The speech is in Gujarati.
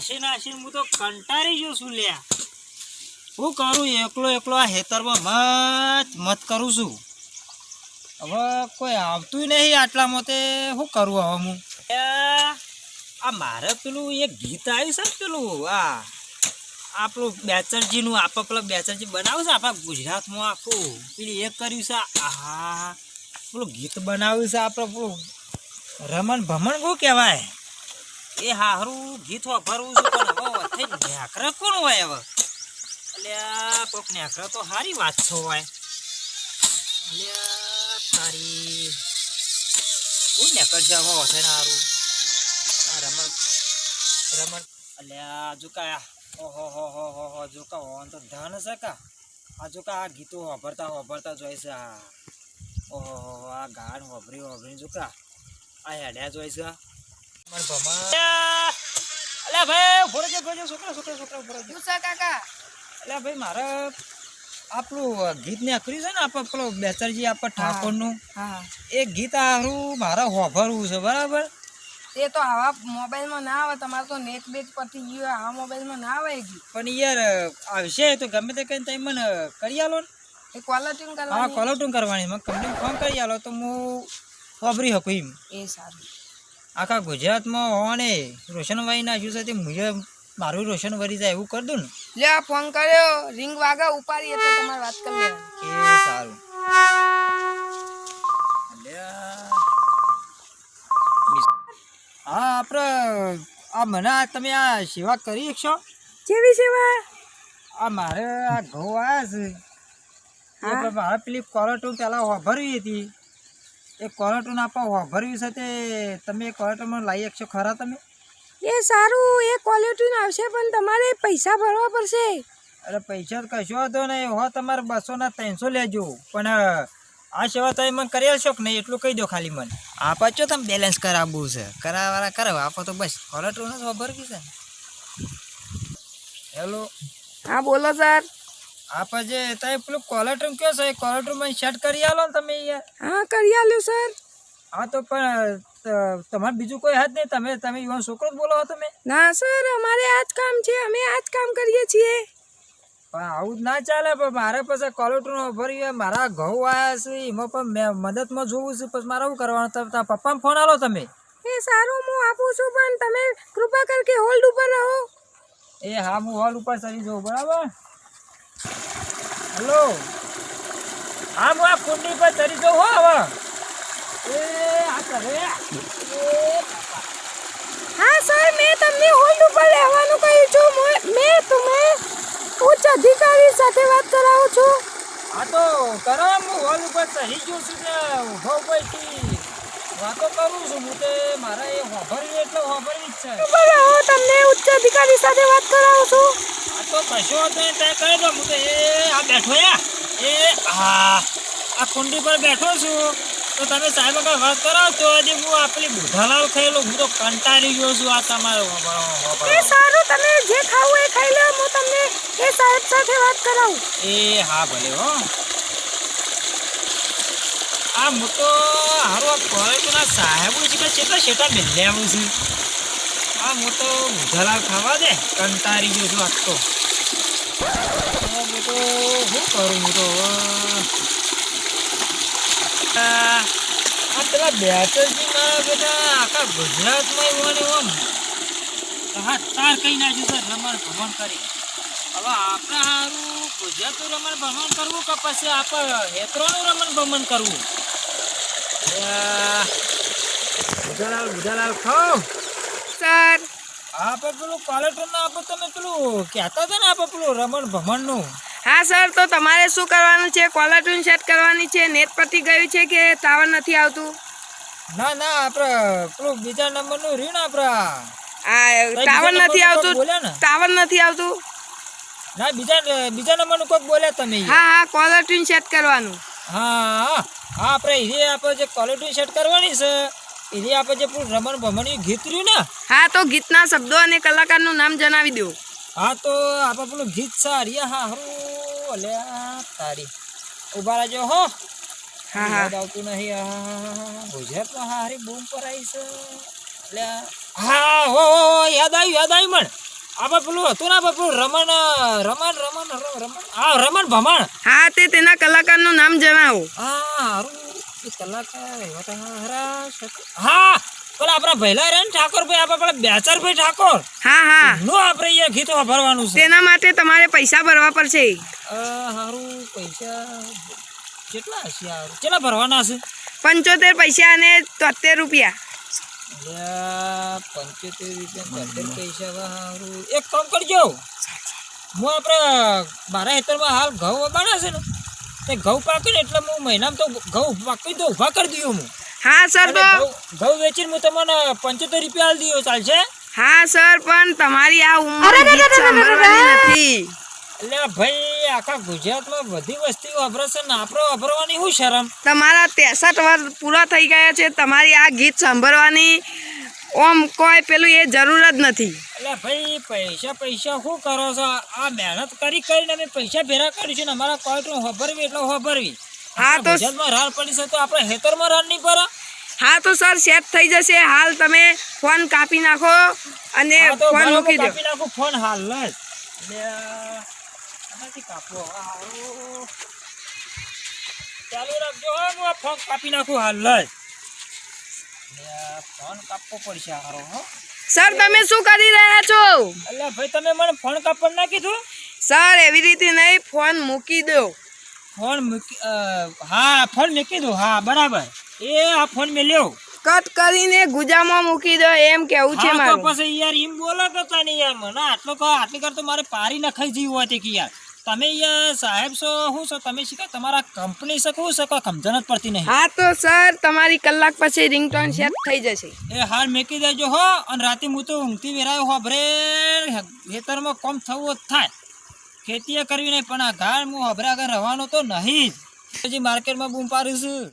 નાસી નાસી હું તો કંટાળી ગયો છું લ્યા. હું કરું એકલો એકલો આ હેતરમાં મત મત કરું છું. હવે કોઈ આવતું નહીં આટલામાં તે શું કરું હવે હું? એ, આ મારે પેલું એક ગીત આવ્યું છે પેલું આ આપણું બેચરજીનું આપણે પેલા બેચરજી બનાવ્યું છે આપણા ગુજરાતમાં આખું. પેલી એક કર્યું છે આહા પેલું ગીત બનાવ્યું છે આપણે પેલું રમણ ભમણ બહુ કહેવાય? એ હારું ગીત વાપરવું છું, પણ હવે થઈ નેકરા કોણ હોય હવે? અલ્યા, કોક નેકરા તો સારી વાત છો હોય અલ્યા, તારી હું નેકર છે હવે થઈને હારું? આ રમણ રમણ. અલ્યા જુકાયા ઓહો, હો હો હો હો, જુકા હોન તો ધન છે કા? આ જુકા, આ ગીતો વાપરતા વાપરતા જોઈ આ ઓહો આ ગાન વાપરી વાપરી જુકા, આ હેડ્યા જોઈ છે અલ્યા ભાઈ ઊભો રહેજો ઊભો છોકરા છોકરા છોકરા ઊભો રહેજો. કાકા. અલ્યા ભાઈ મારે આપણું ગીત ને આખરી છે ને આપણે પેલો બેચરજી આપણે ઠાકોરનું. હા. એ ગીત આરું મારે હોભરવું છે બરાબર? એ તો આવા મોબાઈલમાં ના આવે તમારે તો નેટ બેટ પરથી ગયું આવા મોબાઈલમાં ના આવે પણ યાર આવશે તો ગમે તે કઈ તમે મને કરી આલો ને. એ હા કરવાની. કોલોટું કરવાની મને ફોન કરી આલો તો હું વાપરી શકું એમ. એ સારું. આખા ગુજરાતમાં હોવાને રોશનભાઈ નાખ્યું છે તે મુજે મારું રોશન વરી જાય એવું કરી દઉં ને. લે આ ફોન કર્યો. રિંગ વાગા ઉપાડી એટલે તમારે વાત કરી એ સારું. હા આપણે આ મને આ તમે આ સેવા કરી શકશો? કેવી સેવા? આ મારે આ ઘઉં આવ્યા છે. મારે પેલી કોલરટૂન પહેલાં વાપરવી હતી. એ કોલટું ના પાવ વાપરવી છે તે તમે એ કોલરટૂનમાં લાવી શકશો ખરા તમે? એ સારું એ ક્વોલિટી આવશે પણ તમારે પૈસા ભરવા પડશે. અરે પૈસા કશો હતો નહીં હો તમારે બસો ના ત્રણસો લેજો. પણ આ સેવા તમે મને કરી આવશો કે નહીં એટલું કહી દો ખાલી મને. આપો છો તમે બેલેન્સ કરાવવું છે. કરાવવાળા કરાવ આપો તો બસ. કોલરટૂન જ વાપરવી છે. હેલો હા બોલો સર આપે જે તમે પેલું રૂમ કયો છો? એ રૂમમાં સેટ કરી આલો ને તમે યાર હા કરી આલ્યું સર હા તો પણ તમારે બીજું કોઈ હાથ નહીં. તમે તમે યુવાન છોકરો જ બોલો તમે. ના સર અમારે આ જ કામ છે. અમે આ જ કામ કરીએ છીએ. પણ આવું જ ના ચાલે પણ મારે પછી કોલેટનો ભરી મારા ઘઉં આવ્યા છે એમાં પણ મેં મદદમાં જોવું છે. પછી મારે શું કરવાનું? તમે તારા પપ્પાને ફોન આલો તમે. એ સારું હું આપું છું પણ તમે કૃપા કરકે હોલ્ડ ઉપર રહો. એ હા હું હોલ ઉપર ચડી જાઉં બરાબર? હલો. હા હું આ કુંડી પર ચડી જાઉં હો હવે. એ આ કરે હા સર મેં તમને હોલ્ડ ઉપર લેવાનું કહ્યું છું. મો- તમે ઉચ્ચ અધિકારી સાથે વાત કરાવું છું. હા તો કરો હું હોલ ઉપર સહી ગયું છું ને ઊભો ઉપરથી. વાતો કરું છું હું તે મારે એ હોભરવી એટલે હોભરવી જ છે. રહો તમને ઉચ્ચ અધિકારી સાથે વાત કરાવું છું. તો કશો હતો ત્યાં કહી દો. હું તો એ આ બેઠો યા એ હા. આ કુંડી પર બેઠો છું. તો તમે સાહેબ આગળ વાત કરો. તો આજે હું આ પેલી બુધાલાલ ખાયેલો હું તો કંટાળી ગયો છું આ તમારો એ સારું તમે જે ખાવું એ ખાઈ લો. હું તમને એ સાહેબ સાથે વાત કરાવું. એ હા ભલે હો. આ હું તો હારું આ કોલેજના સાહેબ છે કે કેટલા શેટા મેલે આવું છું? આ હું તો બુધાલાલ ખાવા દે. કંટાળી ગયો છું આજ તો. હું તો શું કરું? હું તો? આ પેલા બેચરજી મારા બેટા આખા ગુજરાતમાં એવો ને એવો હા તાર કહી નાખ્યું છે, રમણ ભ્રમણ કરી. હવે આપણે સારું ગુજરાતનું રમણ ભ્રમણ કરવું કે પછી આપણે હેતરોનું રમણ ભ્રમણ કરવું? બુધાલાલ બુધાલાલ ખાઓ. સર આપણે પેલું કોલેટરનું આપણે તમે પેલું કહેતા હતા ને આપણે પેલું રમણ ભમણનું? હા સર તો તમારે શું કરવાનું છે? કોલર ટ્યુન સેટ કરવાની છે? નેટ પતી ગયું છે કે ટાવર નથી આવતું? ના ના આપણે પેલું બીજા નંબરનું નું ને આપણે આ ટાવર નથી આવતું. ને? ટાવર નથી આવતું? ના બીજા બીજા નંબરનું કોઈક બોલ્યા તમે હા હા કોલર ટ્યુન સેટ કરવાનું. હા હા હા આપણે એ આપણે જે કોલર ટ્યુન સેટ કરવાની છે. એ આપણે જે પેલું રમણ ભમણનું ગીત રહ્યું ને? હા તો ગીતના શબ્દો અને કલાકારનું નામ જણાવી દો હા તો આપણે પેલું ગીત સારી હા હરું અલ્યા તારી. ઊભા રહેજો હો. હા હા. આવતું નહીં આ ગુજરાતમાં હારી બૂમ પર આવી છે એટલે હા હો યાદ આવ્યું યાદ આવ્યું પણ આપણે પેલું હતું ને આપણે પેલું રમણ રમણ રમણ રમણ. હા રમણ ભમણ. હા તે તેના કલાકારનું નામ જણાવો. હા હારું હા પેલા આપણા ભૈલા રે ને ઠાકોર ભાઈ આપણે પેલા બેચરભાઈ ઠાકોર. હા હા. નું આપણે અહીંયા ગીતો ભરવાનું છે. તેના માટે તમારે પૈસા ભરવા પડશે. હારું પૈસા કેટલા હશે હારું? કેટલા ભરવાના છે પંચોતેર પૈસા અને તોતેર રૂપિયા. પંચોતેર રૂપિયા પંદર પૈસા હારું. એક કામ કરજો. હું આપણે મારા હેતરમાં હાલ ઘઉં બના છે ને તે ઘઉં પાક્યું ને એટલે હું મહિનામાં તો ઘઉં પાકી દઉં ઊભા કરી દઉં હું. હા સર તો ઘઉં વેચીને હું તમને પંચોતેર રૂપિયા આલી દઉં ચાલશે? હા સર પણ તમારી આ ઉંમર ગીત સાંભળવાની નથી. એટલે ભાઈ આખા ગુજરાતમાં બધી વસ્તી વાપરશે છે ને આપણે વાપરવાની શું શરમ? તમારા ત્રેસઠ વર્ષ પૂરા થઈ ગયા છે તમારી આ ગીત સાંભળવાની ઓમ કોઈ પેલું એ જરૂર જ નથી. એટલે ભાઈ પૈસા પૈસા શું કરો છો? આ મહેનત કરી કરીને અમે પૈસા ભેગા કરીશું ને અમારા કોઈટનું હોભરવી એટલે હોભરવી. હા તો ગુજરાતમાં રાન પડી છે તો આપણે હેતરમાં રાન નહીં પડે? હા તો સર સેટ થઈ જશે. હાલ તમે ફોન કાપી નાખો અને ફોન મૂકી દો. કાપી નાખો ફોન હાલ લે આમાંથી કાપો. ચાલુ રાખજો હું ફોન કાપી નાખું હાલ એટલે ફોન કાપવો પડશે હારો હો. સર તમે શું કરી રહ્યા છો? એટલે ભાઈ તમે મને ફોન કાપવા ના કીધું? સર એવી રીતે નહીં ફોન મૂકી દો. ફોન મૂકી હા ફોન મૂકી દો હા બરાબર. એ આ ફોન મેં લ્યો. કટ કરીને ગુજામાં મૂકી દો એમ કેવું છે મારું? પછી યાર એમ બોલો કે તને યાર મને. આટલો આટલી કર તો મારે પારી નખાઈ જેવી હોય કે યાર. તમે યાર સાહેબ છો શું છો તમે શીખો તમારા કંપની છે શું છે કોઈ સમજણ જ પડતી નહીં. હા તો સર તમારી કલાક પછી રિંગટોન સેટ થઈ જશે. એ હાલ મેકી દેજો હો અને રાતે હું તો ઊંઘતી વેરાયો હો ભરે ખેતરમાં કોમ થવું જ થાય. ખેતીએ કરવી નહીં પણ આ ગાળ હું હભરે આગળ રહેવાનો તો નહીં જ. હજી માર્કેટમાં બૂમ પાડીશું